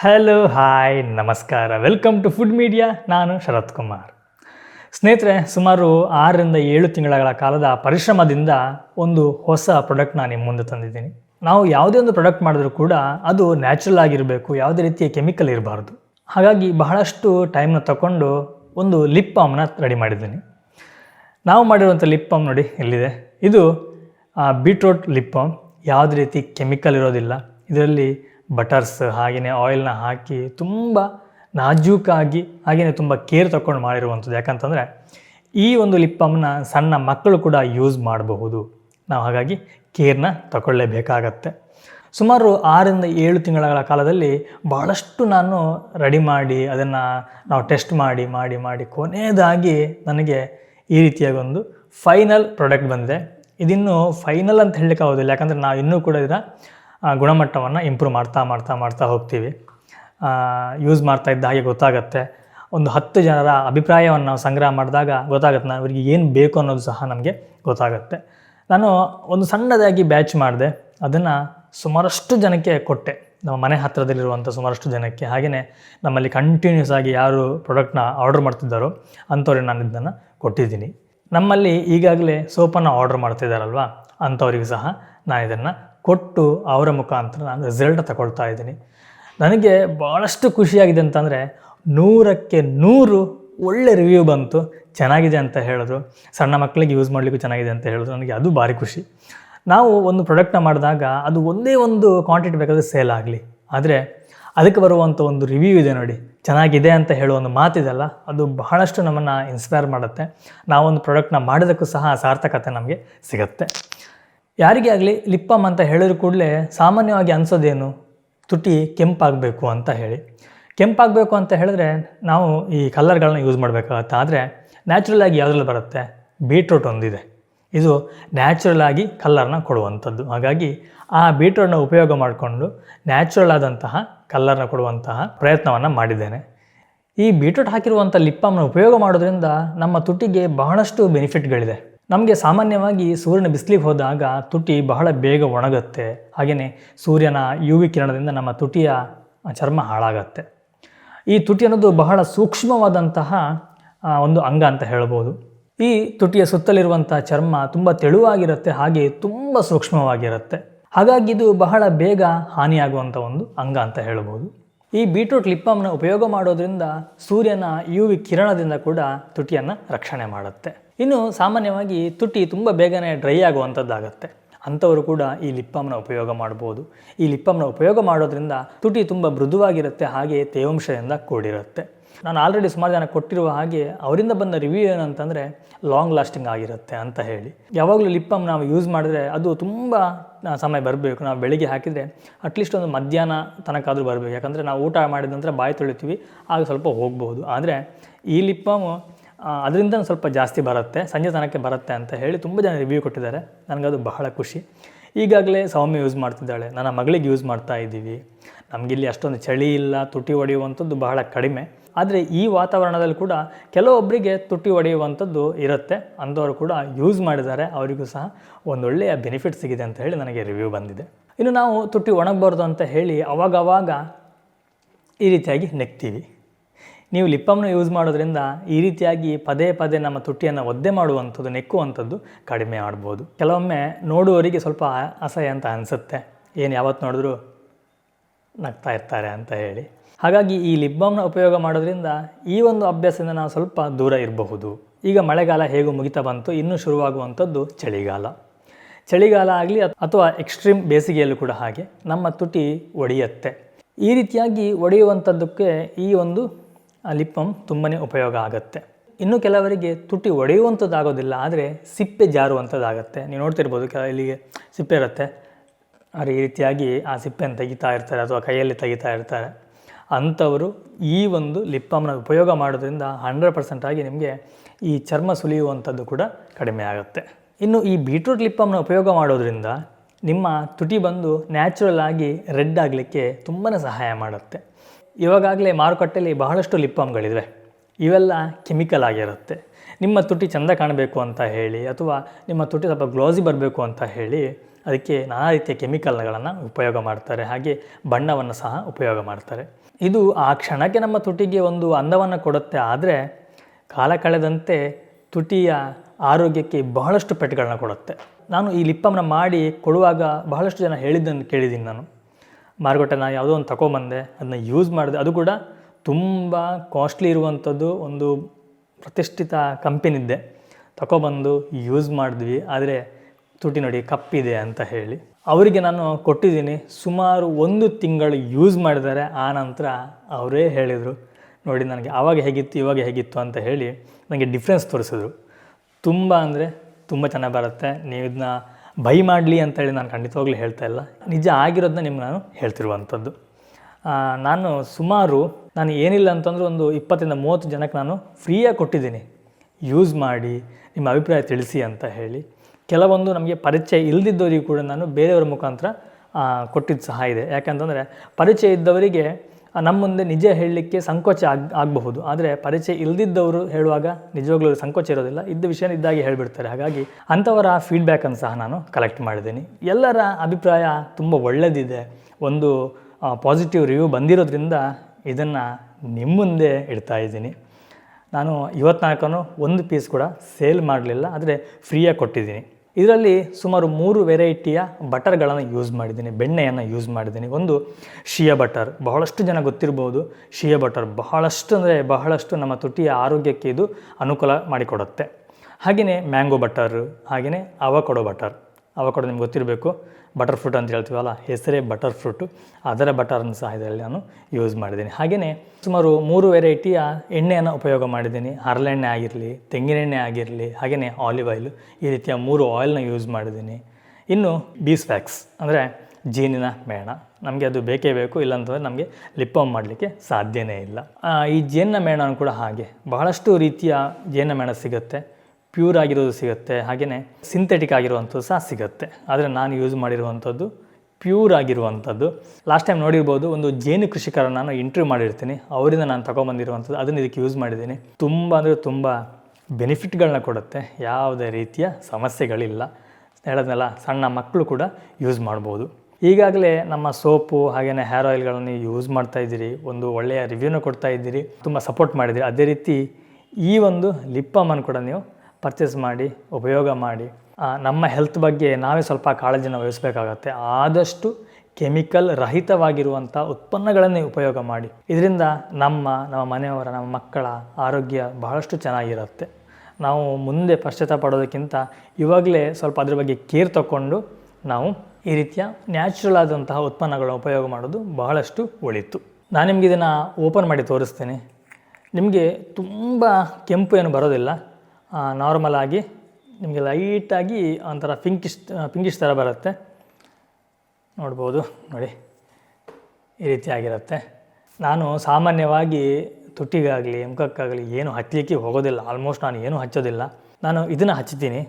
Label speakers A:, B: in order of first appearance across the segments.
A: Hello hi ನಮಸ್ಕಾರ. Welcome to food media ನಾನು ಶರತ್ ಕುಮಾರ್. ಸ್ನೇಹಿತರೆ, ಸುಮಾರು ಆರರಿಂದ ಏಳು ತಿಂಗಳ ಕಾಲದ ಪರಿಶ್ರಮದಿಂದ ಒಂದು ಹೊಸ ಪ್ರಾಡಕ್ಟ್ನ ನಿಮ್ಮ ಮುಂದೆ ತಂದಿದ್ದೀನಿ. ನಾವು ಯಾವುದೇ ಒಂದು ಪ್ರಾಡಕ್ಟ್ ಮಾಡಿದ್ರೂ ಕೂಡ ಅದು ನ್ಯಾಚುರಲ್ ಆಗಿರಬೇಕು, ಯಾವುದೇ ರೀತಿಯ ಕೆಮಿಕಲ್ ಇರಬಾರ್ದು. ಹಾಗಾಗಿ ಬಹಳಷ್ಟು ಟೈಮ್ನ ತಗೊಂಡು ಒಂದು ಲಿಪ್ ಬಾಮ್ನ ರೆಡಿ ಮಾಡಿದ್ದೀನಿ. ನಾವು ಮಾಡಿರುವಂಥ ಲಿಪ್ ಬಾಮ್ ನೋಡಿ ಇಲ್ಲಿದೆ ಇದು ಬೀಟ್ರೋಟ್ ಲಿಪ್ ಬಾಮ್ ಯಾವುದೇ ರೀತಿ ಕೆಮಿಕಲ್ ಇರೋದಿಲ್ಲ. ಇದರಲ್ಲಿ ಬಟರ್ಸ್ ಹಾಗೆಯೇ ಆಯಿಲ್ನ ಹಾಕಿ ತುಂಬ ನಾಜೂಕಾಗಿ ಹಾಗೆಯೇ ತುಂಬ ಕೇರ್ ತಗೊಂಡು ಮಾಡಿರುವಂಥದ್ದು. ಯಾಕಂತಂದರೆ ಈ ಒಂದು ಲಿಪ್ಪಮ್ನ ಸಣ್ಣ ಮಕ್ಕಳು ಕೂಡ ಯೂಸ್ ಮಾಡಬಹುದು. ನಾವು ಹಾಗಾಗಿ ಕೇರ್ನ ತಗೊಳ್ಳೇಬೇಕಾಗತ್ತೆ ಸುಮಾರು ಆರರಿಂದ ಏಳು ತಿಂಗಳ ಕಾಲದಲ್ಲಿ ಭಾಳಷ್ಟು ನಾನು ರೆಡಿ ಮಾಡಿ, ಅದನ್ನು ನಾವು ಟೆಸ್ಟ್ ಮಾಡಿ ಮಾಡಿ ಮಾಡಿ ಕೊನೆಯದಾಗಿ ನನಗೆ ಈ ರೀತಿಯಾಗಿ ಒಂದು ಫೈನಲ್ ಪ್ರಾಡಕ್ಟ್ ಬಂದಿದೆ. ಇದಿನ್ನೂ ಫೈನಲ್ ಅಂತ ಹೇಳಲಿಕ್ಕೆ ಆಗೋದಿಲ್ಲ. ಯಾಕಂದರೆ ನಾವು ಇನ್ನೂ ಕೂಡ ಇದರ ಗುಣಮಟ್ಟವನ್ನು ಇಂಪ್ರೂವ್ ಮಾಡ್ತಾ ಮಾಡ್ತಾ ಮಾಡ್ತಾ ಹೋಗ್ತೀವಿ. ಯೂಸ್ ಮಾಡ್ತಾ ಇದ್ದ ಹಾಗೆ ಗೊತ್ತಾಗುತ್ತೆ. ಒಂದು ಹತ್ತು ಜನರ ಅಭಿಪ್ರಾಯವನ್ನು ನಾವು ಸಂಗ್ರಹ ಮಾಡಿದಾಗ ಗೊತ್ತಾಗುತ್ತೆ ನಾವು ಇವರಿಗೆ ಏನು ಬೇಕು ಅನ್ನೋದು ಸಹ ನಮಗೆ ಗೊತ್ತಾಗುತ್ತೆ. ನಾನು ಒಂದು ಸಣ್ಣದಾಗಿ ಬ್ಯಾಚ್ ಮಾಡಿದೆ. ಅದನ್ನು ಸುಮಾರಷ್ಟು ಜನಕ್ಕೆ ಕೊಟ್ಟೆ. ನಮ್ಮ ಮನೆ ಹತ್ತಿರದಲ್ಲಿರುವಂಥ ಸುಮಾರಷ್ಟು ಜನಕ್ಕೆ. ಹಾಗೆಯೇ ನಮ್ಮಲ್ಲಿ ಕಂಟಿನ್ಯೂಸ್ ಆಗಿ ಯಾರು ಪ್ರಾಡಕ್ಟ್ನ ಆರ್ಡರ್ ಮಾಡ್ತಿದ್ದಾರೋ ಅಂಥವ್ರಿಗೆ ನಾನು ಇದನ್ನು ಕೊಟ್ಟಿದ್ದೀನಿ. ನಮ್ಮಲ್ಲಿ ಈಗಾಗಲೇ ಸೋಪನ್ನು ಆರ್ಡರ್ ಮಾಡ್ತಿದ್ದಾರಲ್ವ ಅಂಥವ್ರಿಗೆ ಸಹ ನಾನು ಇದನ್ನು ಕೊಟ್ಟು ಅವರ ಮುಖಾಂತರ ನಾನು ರಿಸಲ್ಟ್ ತಗೊಳ್ತಾ ಇದ್ದೀನಿ. ನನಗೆ ಭಾಳಷ್ಟು ಖುಷಿಯಾಗಿದೆ ಅಂತಂದರೆ ನೂರಕ್ಕೆ ನೂರು ಒಳ್ಳೆ ರಿವ್ಯೂ ಬಂತು. ಚೆನ್ನಾಗಿದೆ ಅಂತ ಹೇಳಿದ್ರು. ಸಣ್ಣ ಮಕ್ಕಳಿಗೆ ಯೂಸ್ ಮಾಡಲಿಕ್ಕೂ ಚೆನ್ನಾಗಿದೆ ಅಂತ ಹೇಳಿದ್ರು. ನನಗೆ ಅದು ಭಾರಿ ಖುಷಿ. ನಾವು ಒಂದು ಪ್ರಾಡಕ್ಟ್ನ ಮಾಡಿದಾಗ ಅದು ಒಂದೇ ಒಂದು ಕ್ವಾಂಟಿಟಿ ಬೇಕಾದರೆ ಸೇಲ್ ಆಗಲಿ. ಆದರೆ ಅದಕ್ಕೆ ಬರುವಂಥ ಒಂದು ರಿವ್ಯೂ ಇದೆ ನೋಡಿ. ಚೆನ್ನಾಗಿದೆ ಅಂತ ಹೇಳುವ ಒಂದು ಮಾತಿದೆಲ್ಲ, ಅದು ಬಹಳಷ್ಟು ನಮ್ಮನ್ನು ಇನ್ಸ್ಪೈರ್ ಮಾಡುತ್ತೆ. ನಾವೊಂದು ಪ್ರಾಡಕ್ಟ್ನ ಮಾಡಿದಕ್ಕೂ ಸಹ ಸಾರ್ಥಕತೆ ನಮಗೆ ಸಿಗುತ್ತೆ. ಯಾರಿಗೇ ಆಗಲಿ ಲಿಪ್ಪಮ್ ಅಂತ ಹೇಳಿದ ಕೂಡಲೇ ಸಾಮಾನ್ಯವಾಗಿ ಅನಿಸೋದೇನು? ತುಟಿ ಕೆಂಪಾಗಬೇಕು ಅಂತ ಹೇಳಿ. ಕೆಂಪಾಗಬೇಕು ಅಂತ ಹೇಳಿದ್ರೆ ನಾವು ಈ ಕಲರ್ಗಳನ್ನ ಯೂಸ್ ಮಾಡಬೇಕಾಗತ್ತೆ. ಆದರೆ ನ್ಯಾಚುರಲ್ ಆಗಿ ಯಾವುದ್ರಲ್ಲಿ ಬರುತ್ತೆ? ಬೀಟ್ರೂಟ್ ಒಂದಿದೆ. ಇದು ನ್ಯಾಚುರಲ್ ಆಗಿ ಕಲ್ಲರ್ನ ಕೊಡುವಂಥದ್ದು. ಹಾಗಾಗಿ ಆ ಬೀಟ್ರೂಟ್ನ ಉಪಯೋಗ ಮಾಡಿಕೊಂಡು ನ್ಯಾಚುರಲ್ ಆದಂತಹ ಕಲ್ಲರ್ನ ಕೊಡುವಂತಹ ಪ್ರಯತ್ನವನ್ನು ಮಾಡಿದ್ದೇನೆ. ಈ ಬೀಟ್ರೂಟ್ ಹಾಕಿರುವಂಥ ಲಿಪ್ ಬಾಮ್ನ ಉಪಯೋಗ ಮಾಡೋದ್ರಿಂದ ನಮ್ಮ ತುಟಿಗೆ ಬಹಳಷ್ಟು ಬೆನಿಫಿಟ್ಗಳಿದೆ ನಮಗೆ ಸಾಮಾನ್ಯವಾಗಿ ಸೂರ್ಯನ ಬಿಸಿಲಿಗೆ ಹೋದಾಗ ತುಟಿ ಬಹಳ ಬೇಗ ಒಣಗುತ್ತೆ. ಹಾಗೆಯೇ ಸೂರ್ಯನ ಯು ವಿ ಕಿರಣದಿಂದ ನಮ್ಮ ತುಟಿಯ ಚರ್ಮ ಹಾಳಾಗತ್ತೆ. ಈ ತುಟಿ ಅನ್ನೋದು ಬಹಳ ಸೂಕ್ಷ್ಮವಾದಂತಹ ಒಂದು ಅಂಗ ಅಂತ ಹೇಳ್ಬೋದು. ಈ ತುಟಿಯ ಸುತ್ತಲಿರುವಂಥ ಚರ್ಮ ತುಂಬ ತೆಳುವಾಗಿರುತ್ತೆ, ಹಾಗೆ ತುಂಬ ಸೂಕ್ಷ್ಮವಾಗಿರುತ್ತೆ. ಹಾಗಾಗಿ ಇದು ಬಹಳ ಬೇಗ ಹಾನಿಯಾಗುವಂಥ ಒಂದು ಅಂಗ ಅಂತ ಹೇಳ್ಬೋದು. ಈ ಬೀಟ್ರೂಟ್ ಲಿಪ್ಪಮ್ನ ಉಪಯೋಗ ಮಾಡೋದ್ರಿಂದ ಸೂರ್ಯನ ಯು ವಿ ಕಿರಣದಿಂದ ಕೂಡ ತುಟಿಯನ್ನು ರಕ್ಷಣೆ ಮಾಡುತ್ತೆ. ಇನ್ನು ಸಾಮಾನ್ಯವಾಗಿ ತುಟಿ ತುಂಬ ಬೇಗನೆ ಡ್ರೈ ಆಗುವಂಥದ್ದಾಗತ್ತೆ ಅಂಥವರು ಕೂಡ ಈ ಲಿಪ್ಪಮ್ನ ಉಪಯೋಗ ಮಾಡ್ಬೋದು. ಈ ಲಿಪ್ಪಮ್ನ ಉಪಯೋಗ ಮಾಡೋದ್ರಿಂದ ತುಟಿ ತುಂಬ ಮೃದುವಾಗಿರುತ್ತೆ, ಹಾಗೆ ತೇವಾಂಶದಿಂದ ಕೂಡಿರುತ್ತೆ. ನಾನು ಆಲ್ರೆಡಿ ಸುಮಾರು ಜನ ಕೊಟ್ಟಿರುವ ಹಾಗೆ ಅವರಿಂದ ಬಂದ ರಿವ್ಯೂ ಏನಂತಂದರೆ ಲಾಂಗ್ ಲಾಸ್ಟಿಂಗ್ ಆಗಿರುತ್ತೆ ಅಂತ ಹೇಳಿ. ಯಾವಾಗಲೂ ಲಿಪ್ಪಮ್ ನಾವು ಯೂಸ್ ಮಾಡಿದ್ರೆ ಅದು ತುಂಬ ಸಮಯ ಬರಬೇಕು. ನಾವು ಬೆಳಿಗ್ಗೆ ಹಾಕಿದರೆ ಅಟ್ಲೀಸ್ಟ್ ಒಂದು ಮಧ್ಯಾಹ್ನ ತನಕ ಆದರೂ ಬರಬೇಕು. ಯಾಕಂದರೆ ನಾವು ಊಟ ಮಾಡಿದ ನಂತರ ಬಾಯಿ ತೊಳಿತೀವಿ, ಆಗ ಸ್ವಲ್ಪ ಹೋಗ್ಬೋದು ಆದರೆ ಈ ಲಿಪ್ಪಮ್ಮು ಅದರಿಂದ ಸ್ವಲ್ಪ ಜಾಸ್ತಿ ಬರುತ್ತೆ, ಸಂಜೆ ತನಕ್ಕೆ ಬರುತ್ತೆ ಅಂತ ಹೇಳಿ ತುಂಬ ಜನ ರಿವ್ಯೂ ಕೊಟ್ಟಿದ್ದಾರೆ. ನನಗದು ಬಹಳ ಖುಷಿ. ಈಗಾಗಲೇ ಸೌಮ್ಯ ಯೂಸ್ ಮಾಡ್ತಿದ್ದಾಳೆ. ನನ್ನ ಮಗಳಿಗೆ ಯೂಸ್ ಮಾಡ್ತಾ ಇದ್ದೀವಿ. ನಮಗಿಲ್ಲಿ ಅಷ್ಟೊಂದು ಚಳಿ ಇಲ್ಲ, ತುಟಿ ಒಡೆಯುವಂಥದ್ದು ಬಹಳ ಕಡಿಮೆ. ಆದರೆ ಈ ವಾತಾವರಣದಲ್ಲಿ ಕೂಡ ಕೆಲವೊಬ್ಬರಿಗೆ ತುಟಿ ಹೊಡೆಯುವಂಥದ್ದು ಇರುತ್ತೆ. ಅಂಥವರು ಕೂಡ ಯೂಸ್ ಮಾಡಿದ್ದಾರೆ. ಅವರಿಗೂ ಸಹ ಒಂದೊಳ್ಳೆಯ ಬೆನಿಫಿಟ್ ಸಿಗಿದೆ ಅಂತ ಹೇಳಿ ನನಗೆ ರಿವ್ಯೂ ಬಂದಿದೆ. ಇನ್ನು ನಾವು ತುಟಿ ಒಣಗಬಾರ್ದು ಅಂತ ಹೇಳಿ ಅವಾಗವಾಗ ಈ ರೀತಿಯಾಗಿ ನೆಕ್ತೀವಿ. ನೀವು ಲಿಪ್ಪಮ್ನ ಯೂಸ್ ಮಾಡೋದ್ರಿಂದ ಈ ರೀತಿಯಾಗಿ ಪದೇ ಪದೇ ನಮ್ಮ ತುಟಿಯನ್ನು ಒದ್ದೆ ಮಾಡುವಂಥದ್ದು, ನೆಕ್ಕುವಂಥದ್ದು ಕಡಿಮೆ ಮಾಡ್ಬೋದು ಕೆಲವೊಮ್ಮೆ ನೋಡುವವರಿಗೆ ಸ್ವಲ್ಪ ಅಸಹ್ಯ ಅಂತ ಅನಿಸುತ್ತೆ. ಏನು ಯಾವತ್ತು ನೋಡಿದ್ರು ನಗ್ತಾ ಇರ್ತಾರೆ ಅಂತ ಹೇಳಿ. ಹಾಗಾಗಿ ಈ ಲಿಪ್ ಬಾಮ್ನ ಉಪಯೋಗ ಮಾಡೋದ್ರಿಂದ ಈ ಒಂದು ಅಭ್ಯಾಸದಿಂದ ನಾವು ಸ್ವಲ್ಪ ದೂರ ಇರಬಹುದು. ಈಗ ಮಳೆಗಾಲ ಹೇಗೂ ಮುಗಿತಾ ಬಂತು, ಇನ್ನೂ ಶುರುವಾಗುವಂಥದ್ದು ಚಳಿಗಾಲ. ಚಳಿಗಾಲ ಆಗಲಿ ಅಥವಾ ಎಕ್ಸ್ಟ್ರೀಮ್ ಬೇಸಿಗೆಯಲ್ಲೂ ಕೂಡ ಹಾಗೆ ನಮ್ಮ ತುಟಿ ಒಡೆಯುತ್ತೆ. ಈ ರೀತಿಯಾಗಿ ಒಡೆಯುವಂಥದ್ದಕ್ಕೆ ಈ ಒಂದು ಲಿಪ್ ಬಾಮ್ ತುಂಬಾ ಉಪಯೋಗ ಆಗುತ್ತೆ. ಇನ್ನು ಕೆಲವರಿಗೆ ತುಟಿ ಒಡೆಯುವಂಥದ್ದಾಗೋದಿಲ್ಲ ಆದರೆ ಸಿಪ್ಪೆ ಜಾರುವಂಥದ್ದಾಗತ್ತೆ ನೀವು ನೋಡ್ತಿರ್ಬೋದು ಕೆಲ ಇಲ್ಲಿಗೆ ಸಿಪ್ಪೆ ಇರುತ್ತೆ. ಆದರೆ ಈ ರೀತಿಯಾಗಿ ಆ ಸಿಪ್ಪೆಯನ್ನು ತೆಗಿತಾ ಇರ್ತಾರೆ ಅಥವಾ ಕೈಯಲ್ಲಿ ತೆಗಿತಾ ಇರ್ತಾರೆ. ಅಂಥವರು ಈ ಒಂದು ಲಿಪ್ ಉಪಯೋಗ ಮಾಡೋದ್ರಿಂದ ಹಂಡ್ರೆಡ್ ಪರ್ಸೆಂಟ್ ಆಗಿ ನಿಮಗೆ ಈ ಚರ್ಮ ಸುಲಿಯುವಂಥದ್ದು ಕೂಡ ಕಡಿಮೆ ಆಗುತ್ತೆ. ಇನ್ನು ಈ ಬೀಟ್ರೂಟ್ ಲಿಪ್ ಉಪಯೋಗ ಮಾಡೋದ್ರಿಂದ ನಿಮ್ಮ ತುಟಿ ಬಂದು ನ್ಯಾಚುರಲ್ ಆಗಿ ರೆಡ್ ಆಗಲಿಕ್ಕೆ ತುಂಬಾ ಸಹಾಯ ಮಾಡುತ್ತೆ. ಇವಾಗಲೇ ಮಾರುಕಟ್ಟೆಯಲ್ಲಿ ಬಹಳಷ್ಟು ಲಿಪ್ ಬಾಮ್ಗಳಿವೆ ಇವೆಲ್ಲ ಕೆಮಿಕಲ್ ಆಗಿರುತ್ತೆ. ನಿಮ್ಮ ತುಟಿ ಚೆಂದ ಕಾಣಬೇಕು ಅಂತ ಹೇಳಿ ಅಥವಾ ನಿಮ್ಮ ತುಟಿ ಸ್ವಲ್ಪ ಗ್ಲೋಸಿ ಬರಬೇಕು ಅಂತ ಹೇಳಿ ಅದಕ್ಕೆ ನಾನಾ ರೀತಿಯ ಕೆಮಿಕಲ್ಗಳನ್ನು ಉಪಯೋಗ ಮಾಡ್ತಾರೆ. ಹಾಗೆ ಬಣ್ಣವನ್ನು ಸಹ ಉಪಯೋಗ ಮಾಡ್ತಾರೆ. ಇದು ಆ ಕ್ಷಣಕ್ಕೆ ನಮ್ಮ ತುಟಿಗೆ ಒಂದು ಅಂದವನ್ನು ಕೊಡುತ್ತೆ. ಆದರೆ ಕಾಲ ಕಳೆದಂತೆ ತುಟಿಯ ಆರೋಗ್ಯಕ್ಕೆ ಬಹಳಷ್ಟು ಪೆಟ್ಟುಗಳನ್ನ ಕೊಡುತ್ತೆ. ನಾನು ಈ ಲಿಪ್ಪಮ್ನ ಮಾಡಿ ಕೊಡುವಾಗ ಬಹಳಷ್ಟು ಜನ ಹೇಳಿದ್ದನ್ನು ಕೇಳಿದ್ದೀನಿ ನಾನು. ಮಾರುಕಟ್ಟೆ ನಾನು ಯಾವುದೋ ಒಂದು ತಗೊಂಬಂದೆ ಅದನ್ನ ಯೂಸ್ ಮಾಡಿದೆ. ಅದು ಕೂಡ ತುಂಬ ಕಾಸ್ಟ್ಲಿ ಇರುವಂಥದ್ದು ಒಂದು ಪ್ರತಿಷ್ಠಿತ ಕಂಪೆನಿದ್ದೆ ತಗೊಬಂದು ಯೂಸ್ ಮಾಡಿದ್ವಿ. ಆದರೆ ತುಟಿ ನೋಡಿ ಕಪ್ಪಿದೆ ಅಂತ ಹೇಳಿ. ಅವರಿಗೆ ನಾನು ಕೊಟ್ಟಿದ್ದೀನಿ. ಸುಮಾರು ಒಂದು ತಿಂಗಳು ಯೂಸ್ ಮಾಡಿದ್ದಾರೆ. ಆ ನಂತರ ಅವರೇ ಹೇಳಿದರು, ನೋಡಿ, ನನಗೆ ಆವಾಗ ಹೇಗಿತ್ತು, ಇವಾಗ ಹೇಗಿತ್ತು ಅಂತ ಹೇಳಿ ನನಗೆ ಡಿಫ್ರೆನ್ಸ್ ತೋರಿಸಿದ್ರು. ತುಂಬ ಅಂದರೆ ತುಂಬ ಚೆನ್ನಾಗಿ ಬರುತ್ತೆ. ನೀವು ಇದನ್ನ ಬೈ ಮಾಡಲಿ ಅಂತೇಳಿ ನಾನು ಖಂಡಿತವಾಗ್ಲೂ ಹೇಳ್ತಾ ಇಲ್ಲ. ನಿಜ ಆಗಿರೋದನ್ನ ನಿಮ್ಗೆ ನಾನು ಹೇಳ್ತಿರುವಂಥದ್ದು. ನಾನು ಸುಮಾರು ನಾನು ಏನಿಲ್ಲ ಅಂತಂದ್ರೆ ಒಂದು ಇಪ್ಪತ್ತರಿಂದ ಮೂವತ್ತು ಜನಕ್ಕೆ ನಾನು ಫ್ರೀಯಾಗಿ ಕೊಟ್ಟಿದ್ದೀನಿ. ಯೂಸ್ ಮಾಡಿ, ನಿಮ್ಮ ಅಭಿಪ್ರಾಯ ತಿಳಿಸಿ ಅಂತ ಹೇಳಿ. ಕೆಲವೊಂದು ನಮಗೆ ಪರಿಚಯ ಇಲ್ಲದಿದ್ದವರಿಗೂ ಕೂಡ ನಾನು ಬೇರೆಯವರ ಮುಖಾಂತರ ಕೊಟ್ಟಿದ್ದು ಸಹ ಇದೆ. ಯಾಕೆಂತಂದರೆ ಪರಿಚಯ ಇದ್ದವರಿಗೆ ನಮ್ಮ ಮುಂದೆ ನಿಜ ಹೇಳಲಿಕ್ಕೆ ಸಂಕೋಚ ಆಗ್, ಆಗಬಹುದು. ಆದರೆ ಪರಿಚಯ ಇಲ್ಲದಿದ್ದವರು ಹೇಳುವಾಗ ನಿಜವಾಗ್ಲೂ ಸಂಕೋಚ ಇರೋದಿಲ್ಲ. ಇದ್ದ ವಿಷಯ ಇದ್ದಾಗಿ ಹೇಳಿಬಿಡ್ತಾರೆ. ಹಾಗಾಗಿ ಅಂಥವರ ಫೀಡ್ಬ್ಯಾಕನ್ನು ಸಹ ನಾನು ಕಲೆಕ್ಟ್ ಮಾಡಿದ್ದೀನಿ. ಎಲ್ಲರ ಅಭಿಪ್ರಾಯ ತುಂಬ ಒಳ್ಳೆಯದಿದೆ ಒಂದು ಪಾಸಿಟಿವ್ ರಿವ್ಯೂ ಬಂದಿರೋದ್ರಿಂದ ಇದನ್ನು ನಿಮ್ಮ ಮುಂದೆ ಇಡ್ತಾ ಇದ್ದೀನಿ. ನಾನು ಇವತ್ನಾಲ್ಕನೂ ಒಂದು ಪೀಸ್ ಕೂಡ ಸೇಲ್ ಮಾಡಲಿಲ್ಲ. ಆದರೆ ಫ್ರೀಯಾಗಿ ಕೊಟ್ಟಿದ್ದೀನಿ. ಇದರಲ್ಲಿ ಸುಮಾರು ಮೂರು ವೆರೈಟಿಯ ಬಟರ್ಗಳನ್ನು ಯೂಸ್ ಮಾಡಿದ್ದೀನಿ, ಬೆಣ್ಣೆಯನ್ನು ಯೂಸ್ ಮಾಡಿದ್ದೀನಿ. ಒಂದು ಶಿಯ ಬಟರ್, ಬಹಳಷ್ಟು ಜನ ಗೊತ್ತಿರ್ಬೋದು, ಶಿಯ ಬಟರ್ ಬಹಳಷ್ಟು ಅಂದರೆ ಬಹಳಷ್ಟು ನಮ್ಮ ತುಟಿಯ ಆರೋಗ್ಯಕ್ಕೆ ಇದು ಅನುಕೂಲ ಮಾಡಿಕೊಡುತ್ತೆ. ಹಾಗೆಯೇ ಮ್ಯಾಂಗೋ ಬಟರ್, ಹಾಗೆಯೇ ಅವಕೊಡೋ ಬಟರ್. ಅವಕೊಡೋ ನಿಮ್ಗೆ ಗೊತ್ತಿರಬೇಕು ಬಟರ್ ಫ್ರೂಟ್ ಅಂತ ಹೇಳ್ತೀವಲ್ಲ, ಹೆಸರೇ ಬಟರ್ ಫ್ರೂಟು ಅದರ ಬಟರ್ನ ಸಹ ಇದರಲ್ಲಿ ನಾನು ಯೂಸ್ ಮಾಡಿದ್ದೀನಿ. ಹಾಗೆಯೇ ಸುಮಾರು ಮೂರು ವೆರೈಟಿಯ ಎಣ್ಣೆಯನ್ನು ಉಪಯೋಗ ಮಾಡಿದ್ದೀನಿ. ಹರಳೆಣ್ಣೆ ಆಗಿರಲಿ, ತೆಂಗಿನೆಣ್ಣೆ ಆಗಿರಲಿ ಹಾಗೆಯೇ ಆಲಿವ್ ಆಯಿಲ್ ಈ ರೀತಿಯ ಮೂರು ಆಯಿಲ್ನ ಯೂಸ್ ಮಾಡಿದ್ದೀನಿ. ಇನ್ನು ಬೀಸ್ ವ್ಯಾಕ್ಸ್ ಅಂದರೆ ಜೇನಿನ ಮೇಣ. ನಮಗೆ ಅದು ಬೇಕೇ ಬೇಕು, ಇಲ್ಲಾಂತಂದರೆ ನಮಗೆ ಲಿಪ್ಪಮ್ ಮಾಡಲಿಕ್ಕೆ ಸಾಧ್ಯನೇ ಇಲ್ಲ. ಈ ಜೇನಿನ ಮೇಣನೂ ಕೂಡ ಹಾಗೆ. ಬಹಳಷ್ಟು ರೀತಿಯ ಜೇನಿನ ಮೇಣ ಸಿಗುತ್ತೆ. ಪ್ಯೂರ್ ಆಗಿರೋದು ಸಿಗುತ್ತೆ ಹಾಗೆಯೇ ಸಿಂಥೆಟಿಕ್ ಆಗಿರುವಂಥದ್ದು ಸಹ ಸಿಗುತ್ತೆ. ಆದರೆ ನಾನು ಯೂಸ್ ಮಾಡಿರುವಂಥದ್ದು ಪ್ಯೂರ್ ಆಗಿರುವಂಥದ್ದು. ಲಾಸ್ಟ್ ಟೈಮ್ ನೋಡಿರ್ಬೋದು, ಒಂದು ಜೇನು ಕೃಷಿಕರನ್ನು ನಾನು ಇಂಟರ್ವ್ಯೂ ಮಾಡಿರ್ತೀನಿ. ಅವರಿಂದ ನಾನು ತಗೊಂಬಂದಿರುವಂಥದ್ದು, ಅದನ್ನು ಇದಕ್ಕೆ ಯೂಸ್ ಮಾಡಿದ್ದೀನಿ. ತುಂಬ ಅಂದರೆ ತುಂಬ ಬೆನಿಫಿಟ್ಗಳನ್ನ ಕೊಡುತ್ತೆ. ಯಾವುದೇ ರೀತಿಯ ಸಮಸ್ಯೆಗಳಿಲ್ಲ. ಹೇಳೋದ್ನೆಲ್ಲ ಸಣ್ಣ ಮಕ್ಕಳು ಕೂಡ ಯೂಸ್ ಮಾಡ್ಬೋದು. ಈಗಾಗಲೇ ನಮ್ಮ ಸೋಪು ಹಾಗೆಯೇ ಹೇರ್ ಆಯಿಲ್ಗಳನ್ನು ಯೂಸ್ ಮಾಡ್ತಾ ಇದ್ದೀರಿ. ಒಂದು ಒಳ್ಳೆಯ ರಿವ್ಯೂನ ಕೊಡ್ತಾ ಇದ್ದೀರಿ. ತುಂಬ ಸಪೋರ್ಟ್ ಮಾಡಿದ್ದೀರಿ. ಅದೇ ರೀತಿ ಈ ಒಂದು ಲಿಪ್ಪಮನ್ನು ಕೂಡ ನೀವು ಪರ್ಚೇಸ್ ಮಾಡಿ, ಉಪಯೋಗ ಮಾಡಿ ನಮ್ಮ ಹೆಲ್ತ್ ಬಗ್ಗೆ ನಾವೇ ಸ್ವಲ್ಪ ಕಾಳಜಿನ ವಹಿಸಬೇಕಾಗತ್ತೆ. ಆದಷ್ಟು ಕೆಮಿಕಲ್ ರಹಿತವಾಗಿರುವಂಥ ಉತ್ಪನ್ನಗಳನ್ನೇ ಉಪಯೋಗ ಮಾಡಿ. ಇದರಿಂದ ನಮ್ಮ ನಮ್ಮ ಮನೆಯವರ, ನಮ್ಮ ಮಕ್ಕಳ ಆರೋಗ್ಯ ಬಹಳಷ್ಟು ಚೆನ್ನಾಗಿರುತ್ತೆ. ನಾವು ಮುಂದೆ ಪಶ್ಚಾತ್ತಾಪ ಪಡೋದಕ್ಕಿಂತ ಇವಾಗಲೇ ಸ್ವಲ್ಪ ಅದ್ರ ಬಗ್ಗೆ ಕೇರ್ ತಗೊಂಡು ನಾವು ಈ ರೀತಿಯ ನ್ಯಾಚುರಲ್ ಆದಂತಹ ಉತ್ಪನ್ನಗಳ ಉಪಯೋಗ ಮಾಡೋದು ಬಹಳಷ್ಟು ಒಳಿತು. ನಾನು ನಿಮಗೆ ಇದನ್ನು ಓಪನ್ ಮಾಡಿ ತೋರಿಸ್ತೀನಿ. ನಿಮಗೆ ತುಂಬ ಕೆಂಪು ಏನು ಬರೋದಿಲ್ಲ. ನಾರ್ಮಲ್ ಆಗಿ ನಿಮಗೆ ಲೈಟಾಗಿ ಒಂಥರ ಪಿಂಕಿಶ್ ಪಿಂಕಿಶ್ ಥರ ಬರುತ್ತೆ. ನೋಡ್ಬೋದು, ನೋಡಿ. ಈ ರೀತಿ ಆಗಿರುತ್ತೆ. ನಾನು ಸಾಮಾನ್ಯವಾಗಿ ತುಟ್ಟಿಗಾಗಲಿ, ಮುಖಕ್ಕಾಗಲಿ ಏನು ಹಚ್ಚಲಿಕ್ಕೆ ಹೋಗೋದಿಲ್ಲ. ಆಲ್ಮೋಸ್ಟ್ ನಾನು ಏನೂ ಹಚ್ಚೋದಿಲ್ಲ. ನಾನು ಇದನ್ನು ಹಚ್ತೀನಿ.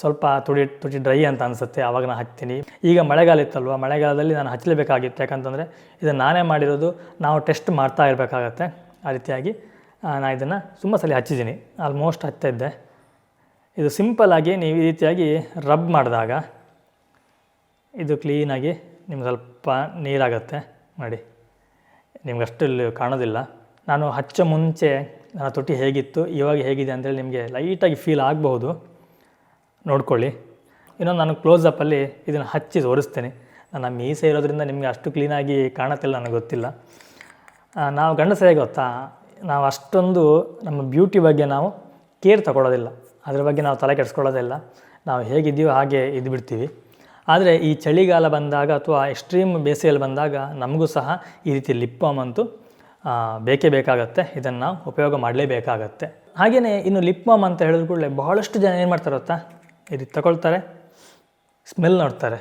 A: ಸ್ವಲ್ಪ ತುಡಿ, ತುಟಿ ಡ್ರೈ ಅಂತ ಅನಿಸುತ್ತೆ. ಆವಾಗ ನಾನು ಹಚ್ತೀನಿ. ಈಗ ಮಳೆಗಾಲ ಇತ್ತಲ್ವ? ಮಳೆಗಾಲದಲ್ಲಿ ನಾನು ಹಚ್ಚಲೇಬೇಕಾಗಿತ್ತು. ಯಾಕಂತಂದರೆ ಇದನ್ನು ನಾನೇ ಮಾಡಿರೋದು. ನಾವು ಟೆಸ್ಟ್ ಮಾಡ್ತಾ ಇರಬೇಕಾಗತ್ತೆ. ಆ ರೀತಿಯಾಗಿ ನಾನು ಇದನ್ನು ತುಂಬ ಸಲ ಹಚ್ಚಿದ್ದೀನಿ. ಆಲ್ಮೋಸ್ಟ್ ಹಚ್ತಾ ಇದ್ದೆ. ಇದು ಸಿಂಪಲ್ಲಾಗಿ ನೀವು ಈ ರೀತಿಯಾಗಿ ರಬ್ ಮಾಡಿದಾಗ ಇದು ಕ್ಲೀನಾಗಿ ನಿಮ್ಗೆ ಸ್ವಲ್ಪ ನೀರಾಗುತ್ತೆ. ನೋಡಿ, ನಿಮ್ಗೆ ಅಷ್ಟು ಕಾಣೋದಿಲ್ಲ. ನಾನು ಹಚ್ಚೋ ಮುಂಚೆ ನನ್ನ ತೊಟ್ಟಿ ಹೇಗಿತ್ತು, ಇವಾಗ ಹೇಗಿದೆ ಅಂತೇಳಿ ನಿಮಗೆ ಲೈಟಾಗಿ ಫೀಲ್ ಆಗಬಹುದು. ನೋಡ್ಕೊಳ್ಳಿ. ಇನ್ನೊಂದು ನಾನು ಕ್ಲೋಸಪ್ಪಲ್ಲಿ ಇದನ್ನು ಹಚ್ಚಿ ತೋರಿಸ್ತೇನೆ. ನನ್ನ ಮೀಸೆ ಇರೋದ್ರಿಂದ ನಿಮಗೆ ಅಷ್ಟು ಕ್ಲೀನಾಗಿ ಕಾಣುತ್ತಿಲ್ಲ ನನಗೆ ಗೊತ್ತಿಲ್ಲ. ನಾವು ಗಂಡಸರೇ ಗೊತ್ತಾ, ನಾವು ಅಷ್ಟೊಂದು ನಮ್ಮ ಬ್ಯೂಟಿ ಬಗ್ಗೆ ನಾವು ಕೇರ್ ತಗೊಳ್ಳೋದಿಲ್ಲ ಅದ್ರ ಬಗ್ಗೆ ನಾವು ತಲೆ ಕೆಡಿಸ್ಕೊಳ್ಳೋದಿಲ್ಲ. ನಾವು ಹೇಗಿದ್ದೀವೋ ಹಾಗೆ ಇದು ಬಿಡ್ತೀವಿ. ಆದರೆ ಈ ಚಳಿಗಾಲ ಬಂದಾಗ ಅಥವಾ ಎಕ್ಸ್ಟ್ರೀಮ್ ಬೇಸಿಗೆಯಲ್ಲಿ ಬಂದಾಗ ನಮಗೂ ಸಹ ಈ ರೀತಿ ಲಿಪ್ ಬಾಮ್ ಅಂತೂ ಬೇಕೇ ಬೇಕಾಗತ್ತೆ. ಇದನ್ನು ಉಪಯೋಗ ಮಾಡಲೇಬೇಕಾಗತ್ತೆ. ಹಾಗೆಯೇ ಇನ್ನು ಲಿಪ್ ಬಾಮ್ ಅಂತ ಹೇಳಿದ ಕೂಡಲೇ ಬಹಳಷ್ಟು ಜನ ಏನು ಮಾಡ್ತಾರೆ ಗೊತ್ತಾ? ಇದು ತಗೊಳ್ತಾರೆ ಸ್ಮೆಲ್ ನೋಡ್ತಾರೆ.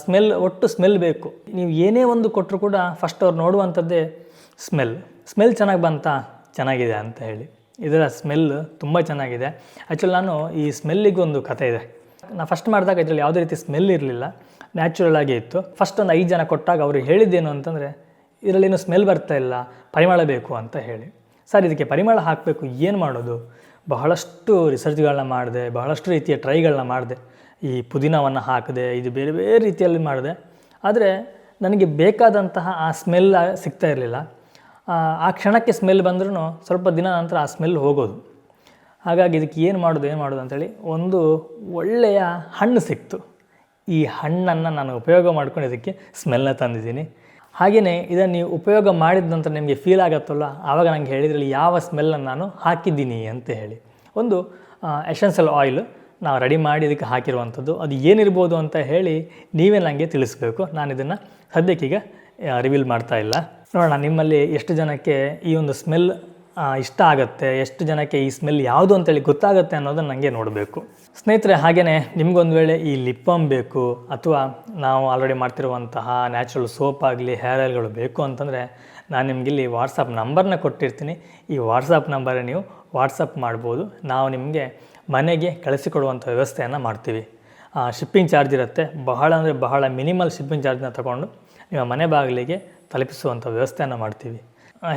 A: ಸ್ಮೆಲ್ ಒಟ್ಟು ಸ್ಮೆಲ್ ಬೇಕು. ನೀವು ಏನೇ ಒಂದು ಕೊಟ್ಟರು ಕೂಡ ಫಸ್ಟ್ ಅವ್ರು ನೋಡುವಂಥದ್ದೇ ಸ್ಮೆಲ್ ಸ್ಮೆಲ್ ಚೆನ್ನಾಗಿ ಬಂತಾ? ಚೆನ್ನಾಗಿದೆ ಅಂತ ಹೇಳಿ. ಇದರ ಸ್ಮೆಲ್ ತುಂಬ ಚೆನ್ನಾಗಿದೆ. ಆ್ಯಕ್ಚುಲಿ ನಾನು ಈ ಸ್ಮೆಲ್ಲಿಗೆ ಒಂದು ಕತೆ ಇದೆ. ನಾನು ಫಸ್ಟ್ ಮಾಡಿದಾಗ ಇದರಲ್ಲಿ ಯಾವುದೇ ರೀತಿ ಸ್ಮೆಲ್ ಇರಲಿಲ್ಲ. ನ್ಯಾಚುರಲ್ ಆಗಿ ಇತ್ತು. ಫಸ್ಟ್ ಒಂದು ಐದು ಜನ ಕೊಟ್ಟಾಗ ಅವರು ಹೇಳಿದ್ದೇನು ಅಂತಂದರೆ ಇದರಲ್ಲೇನು ಸ್ಮೆಲ್ ಬರ್ತಾ ಇಲ್ಲ. ಪರಿಮಳ ಬೇಕು ಅಂತ ಹೇಳಿ. ಸರ್, ಇದಕ್ಕೆ ಪರಿಮಳ ಹಾಕಬೇಕು, ಏನು ಮಾಡೋದು? ಬಹಳಷ್ಟು ರಿಸರ್ಚ್ಗಳನ್ನ ಮಾಡಿದೆ, ಬಹಳಷ್ಟು ರೀತಿಯ ಟ್ರೈಗಳನ್ನ ಮಾಡಿದೆ. ಈ ಪುದೀನವನ್ನು ಹಾಕಿದೆ, ಇದು ಬೇರೆ ಬೇರೆ ರೀತಿಯಲ್ಲಿ ಮಾಡಿದೆ. ಆದರೆ, ನನಗೆ ಬೇಕಾದಂತಹ ಆ ಸ್ಮೆಲ್ ಸಿಗ್ತಾ ಇರಲಿಲ್ಲ. ಆ ಕ್ಷಣಕ್ಕೆ ಸ್ಮೆಲ್ ಬಂದ್ರೂ ಸ್ವಲ್ಪ ದಿನ ನಂತರ ಆ ಸ್ಮೆಲ್ ಹೋಗೋದು. ಹಾಗಾಗಿ ಇದಕ್ಕೆ ಏನು ಮಾಡೋದು ಏನು ಮಾಡೋದು ಅಂಥೇಳಿ ಒಂದು ಒಳ್ಳೆಯ ಹಣ್ಣು ಸಿಕ್ತು. ಈ ಹಣ್ಣನ್ನು ನಾನು ಉಪಯೋಗ ಮಾಡ್ಕೊಂಡು ಇದಕ್ಕೆ ಸ್ಮೆಲ್ನ ತಂದಿದ್ದೀನಿ. ಹಾಗೆಯೇ ಇದನ್ನು ನೀವು ಉಪಯೋಗ ಮಾಡಿದ ನಂತರ ನಿಮಗೆ ಫೀಲ್ ಆಗುತ್ತಲ್ಲ, ಆವಾಗ ನನಗೆ ಹೇಳಿದ್ರಲ್ಲಿ ಯಾವ ಸ್ಮೆಲ್ಲನ್ನು ನಾನು ಹಾಕಿದ್ದೀನಿ ಅಂತ ಹೇಳಿ. ಒಂದು ಎಸೆನ್ಷಿಯಲ್ ಆಯಿಲ್ ನಾವು ರೆಡಿ ಮಾಡಿ ಇದಕ್ಕೆ ಹಾಕಿರುವಂಥದ್ದು. ಅದು ಏನಿರ್ಬೋದು ಅಂತ ಹೇಳಿ ನೀವೇ ನನಗೆ ತಿಳಿಸ್ಬೇಕು. ನಾನು ಇದನ್ನು ಸದ್ಯಕ್ಕೀಗ ರಿವೀಲ್ ಮಾಡ್ತಾ ಇಲ್ಲ. ನೋಡೋಣ, ನಿಮ್ಮಲ್ಲಿ ಎಷ್ಟು ಜನಕ್ಕೆ ಈ ಒಂದು ಸ್ಮೆಲ್ ಇಷ್ಟ ಆಗುತ್ತೆ, ಎಷ್ಟು ಜನಕ್ಕೆ ಈ ಸ್ಮೆಲ್ ಯಾವುದು ಅಂತೇಳಿ ಗೊತ್ತಾಗುತ್ತೆ ಅನ್ನೋದನ್ನು ನನಗೆ ನೋಡಬೇಕು. ಸ್ನೇಹಿತರೆ ಹಾಗೆಯೇ ನಿಮ್ಗೊಂದು ವೇಳೆ ಈ ಲಿಪ್ ಬಾಮ್ ಬೇಕು, ಅಥವಾ ನಾವು ಆಲ್ರೆಡಿ ಮಾಡ್ತಿರುವಂತಹ ನ್ಯಾಚುರಲ್ ಸೋಪ್ ಆಗಲಿ ಹೇರ್ ಆಯಿಲ್ಗಳು ಬೇಕು ಅಂತಂದರೆ ನಾನು ನಿಮ್ಗೆ ಇಲ್ಲಿ ವಾಟ್ಸಪ್ ನಂಬರ್ನ ಕೊಟ್ಟಿರ್ತೀನಿ. ಈ ವಾಟ್ಸಪ್ ನಂಬರ್ ನೀವು ವಾಟ್ಸಪ್ ಮಾಡ್ಬೋದು. ನಾವು ನಿಮಗೆ ಮನೆಗೆ ಕಳಿಸಿಕೊಡುವಂಥ ವ್ಯವಸ್ಥೆಯನ್ನು ಮಾಡ್ತೀವಿ. ಶಿಪ್ಪಿಂಗ್ ಚಾರ್ಜ್ ಇರುತ್ತೆ. ಬಹಳ ಅಂದರೆ ಬಹಳ ಮಿನಿಮಲ್ ಶಿಪ್ಪಿಂಗ್ ಚಾರ್ಜನ್ನ ತಗೊಂಡು ನಿಮ್ಮ ಮನೆ ಬಾಗಿಲಿಗೆ ತಲುಪಿಸುವಂಥ ವ್ಯವಸ್ಥೆಯನ್ನು ಮಾಡ್ತೀವಿ.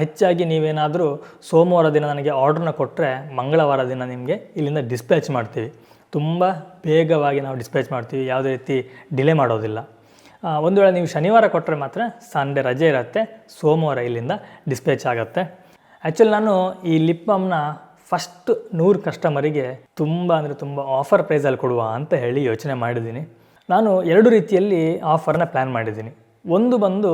A: ಹೆಚ್ಚಾಗಿ ನೀವೇನಾದರೂ ಸೋಮವಾರ ದಿನ ನನಗೆ ಆರ್ಡ್ರನ್ನ ಕೊಟ್ಟರೆ ಮಂಗಳವಾರ ದಿನ ನಿಮಗೆ ಇಲ್ಲಿಂದ ಡಿಸ್ಪ್ಯಾಚ್ ಮಾಡ್ತೀವಿ. ತುಂಬ ಬೇಗವಾಗಿ ನಾವು ಡಿಸ್ಪ್ಯಾಚ್ ಮಾಡ್ತೀವಿ, ಯಾವುದೇ ರೀತಿ ಡಿಲೇ ಮಾಡೋದಿಲ್ಲ. ಒಂದು ವೇಳೆ ನೀವು ಶನಿವಾರ ಕೊಟ್ಟರೆ ಮಾತ್ರ ಸಂಡೇ ರಜೆ ಇರುತ್ತೆ, ಸೋಮವಾರ ಇಲ್ಲಿಂದ ಡಿಸ್ಪ್ಯಾಚ್ ಆಗುತ್ತೆ. ಆ್ಯಕ್ಚುಲಿ ನಾನು ಈ ಲಿಪ್ ಬಾಮ್ನ ಫಸ್ಟ್ ನೂರು ಕಸ್ಟಮರಿಗೆ ತುಂಬ ಅಂದರೆ ತುಂಬ ಆಫರ್ ಪ್ರೈಸಲ್ಲಿ ಕೊಡುವ ಅಂತ ಹೇಳಿ ಯೋಚನೆ ಮಾಡಿದ್ದೀನಿ. ನಾನು ಎರಡು ರೀತಿಯಲ್ಲಿ ಆಫರ್ನ ಪ್ಲ್ಯಾನ್ ಮಾಡಿದ್ದೀನಿ. ಒಂದು ಬಂದು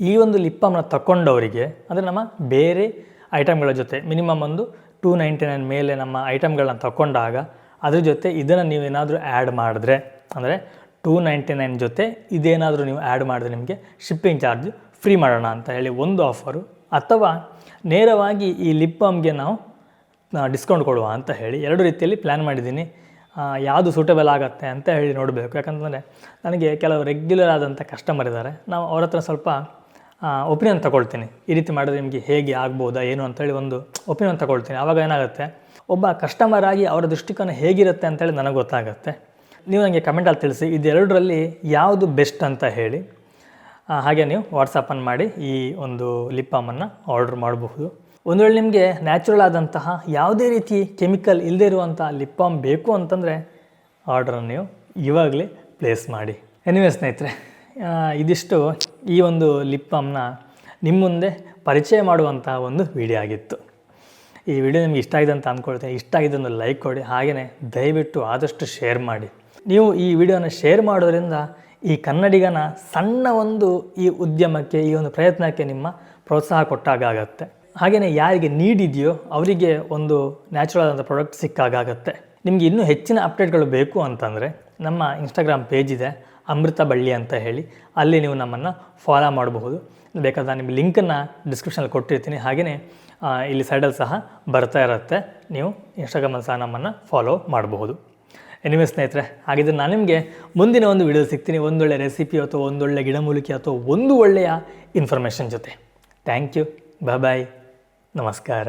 A: ಈ ಒಂದು ಲಿಪ್ ತಗೊಂಡವರಿಗೆ ಅಂದರೆ ನಮ್ಮ ಬೇರೆ ಐಟಮ್ಗಳ ಜೊತೆ ಮಿನಿಮಮ್ ಒಂದು ಟೂ ನೈಂಟಿ ನೈನ್ ಮೇಲೆ ನಮ್ಮ ಐಟಮ್ಗಳನ್ನ ತಗೊಂಡಾಗ ಅದ್ರ ಜೊತೆ ಇದನ್ನು ನೀವೇನಾದರೂ ಆ್ಯಡ್ ಮಾಡಿದ್ರೆ, ಅಂದರೆ ಟೂ ನೈಂಟಿ ನೈನ್ ಜೊತೆ ಇದೇನಾದರೂ ನೀವು ಆ್ಯಡ್ ಮಾಡಿದ್ರೆ ನಿಮಗೆ ಶಿಪ್ಪಿಂಗ್ ಚಾರ್ಜ್ ಫ್ರೀ ಮಾಡೋಣ ಅಂತ ಹೇಳಿ ಒಂದು ಆಫರು ಅಥವಾ ನೇರವಾಗಿ ಈ ಲಿಪ್ ಬಾಮ್ಗೆ ನಾವು ಡಿಸ್ಕೌಂಟ್ ಕೊಡುವ ಅಂತ ಹೇಳಿ ಎರಡು ರೀತಿಯಲ್ಲಿ ಪ್ಲ್ಯಾನ್ ಮಾಡಿದ್ದೀನಿ. ಯಾವುದು ಸೂಟಬಲ್ ಆಗುತ್ತೆ ಅಂತ ಹೇಳಿ ನೋಡಬೇಕು. ಯಾಕಂತಂದರೆ, ನನಗೆ ಕೆಲವು ರೆಗ್ಯುಲರ್ ಆದಂಥ ಕಸ್ಟಮರ್ ಇದ್ದಾರೆ. ನಾವು ಅವ್ರ ಹತ್ರ ಸ್ವಲ್ಪ ಒಪಿನಿಯನ್ ತಗೊಳ್ತೀನಿ. ಈ ರೀತಿ ಮಾಡಿದ್ರೆ ನಿಮಗೆ ಹೇಗೆ ಆಗ್ಬೋದಾ, ಏನು ಅಂತೇಳಿ ಒಂದು ಒಪಿನಿಯನ್ ತಗೊಳ್ತೀನಿ. ಆವಾಗ ಏನಾಗುತ್ತೆ, ಒಬ್ಬ ಕಸ್ಟಮರ್ ಆಗಿ ಅವರ ದೃಷ್ಟಿಕೋನ ಹೇಗಿರುತ್ತೆ ಅಂತೇಳಿ ನನಗೆ ಗೊತ್ತಾಗುತ್ತೆ. ನೀವು ನನಗೆ ಕಮೆಂಟಲ್ಲಿ ತಿಳಿಸಿ, ಇದೆರಡರಲ್ಲಿ ಯಾವುದು ಬೆಸ್ಟ್ ಅಂತ ಹೇಳಿ. ಹಾಗೆ ನೀವು ವಾಟ್ಸಪ್ಪನ್ನು ಮಾಡಿ ಈ ಒಂದು ಲಿಪ್ ಬಾಮನ್ನು ಆರ್ಡ್ರ್ ಮಾಡಬಹುದು. ಒಂದು ವೇಳೆ ನಿಮಗೆ ನ್ಯಾಚುರಲ್ ಆದಂತಹ ಯಾವುದೇ ರೀತಿ ಕೆಮಿಕಲ್ ಇಲ್ಲದೇ ಇರುವಂಥ ಲಿಪ್ ಬಾಮ್ ಬೇಕು ಅಂತಂದರೆ ಆರ್ಡ್ರನ್ನು ನೀವು ಇವಾಗಲೇ ಪ್ಲೇಸ್ ಮಾಡಿ. ಎನಿವೇ ಸ್ನೇಹಿತರೆ ಇದಿಷ್ಟು. ಈ ಒಂದು ಲಿಪ್ ಬಾಮ್ನ ನಿಮ್ಮ ಮುಂದೆ ಪರಿಚಯ ಮಾಡುವಂತಹ ಒಂದು ವಿಡಿಯೋ ಆಗಿತ್ತು. ಈ ವಿಡಿಯೋ ನಿಮ್ಗೆ ಇಷ್ಟ ಆಗಿದೆ ಅಂತ ಅಂದ್ಕೊಳ್ತೀನಿ ಇಷ್ಟ ಆಗಿದೆ ಒಂದು ಲೈಕ್ ಕೊಡಿ. ಹಾಗೆಯೇ ದಯವಿಟ್ಟು ಆದಷ್ಟು ಶೇರ್ ಮಾಡಿ. ನೀವು ಈ ವಿಡಿಯೋನ ಶೇರ್ ಮಾಡೋದ್ರಿಂದ ಈ ಕನ್ನಡಿಗನ ಸಣ್ಣ ಒಂದು ಈ ಉದ್ಯಮಕ್ಕೆ, ಈ ಒಂದು ಪ್ರಯತ್ನಕ್ಕೆ ನಿಮ್ಮ ಪ್ರೋತ್ಸಾಹ ಕೊಟ್ಟಾಗ ಆಗತ್ತೆ. ಹಾಗೆಯೇ ಯಾರಿಗೆ ನೀಡಿದೆಯೋ ಅವರಿಗೆ ಒಂದು ನ್ಯಾಚುರಲ್ ಆದಂಥ ಪ್ರಾಡಕ್ಟ್ ಸಿಕ್ಕಾಗತ್ತೆ ನಿಮಗೆ ಇನ್ನೂ ಹೆಚ್ಚಿನ ಅಪ್ಡೇಟ್ಗಳು ಬೇಕು ಅಂತಂದರೆ ನಮ್ಮ ಇನ್ಸ್ಟಾಗ್ರಾಮ್ ಪೇಜ್ ಇದೆ. ಅಮೃತ ಬಳ್ಳಿ ಅಂತ ಹೇಳಿ ಅಲ್ಲಿ ನೀವು ನಮ್ಮನ್ನು ಫಾಲೋ ಮಾಡಬಹುದು. ಬೇಕಾದ ನಿಮ್ಮ ಲಿಂಕನ್ನು ಡಿಸ್ಕ್ರಿಪ್ಷನಲ್ಲಿ ಕೊಟ್ಟಿರ್ತೀನಿ. ಹಾಗೆಯೇ ಇಲ್ಲಿ ಸೈಡಲ್ಲಿ ಸಹ ಬರ್ತಾ ಇರುತ್ತೆ. ನೀವು ಇನ್ಸ್ಟಾಗ್ರಾಮಲ್ಲಿ ಸಹ ನಮ್ಮನ್ನು ಫಾಲೋ ಮಾಡಬಹುದು. ಎನಿವೆ ಸ್ನೇಹಿತರೆ, ಹಾಗಿದ್ರೆ ನಾನು ನಿಮಗೆ ಮುಂದಿನ ಒಂದು ವಿಡಿಯೋ ಸಿಗ್ತೀನಿ. ಒಂದೊಳ್ಳೆ ರೆಸಿಪಿ ಅಥವಾ ಒಂದೊಳ್ಳೆ ಗಿಡಮೂಲಿಕೆ ಅಥವಾ ಒಂದು ಒಳ್ಳೆಯ ಇನ್ಫಾರ್ಮೇಷನ್ ಜೊತೆ. ಥ್ಯಾಂಕ್ ಯು ಬಾಯ್ ನಮಸ್ಕಾರ.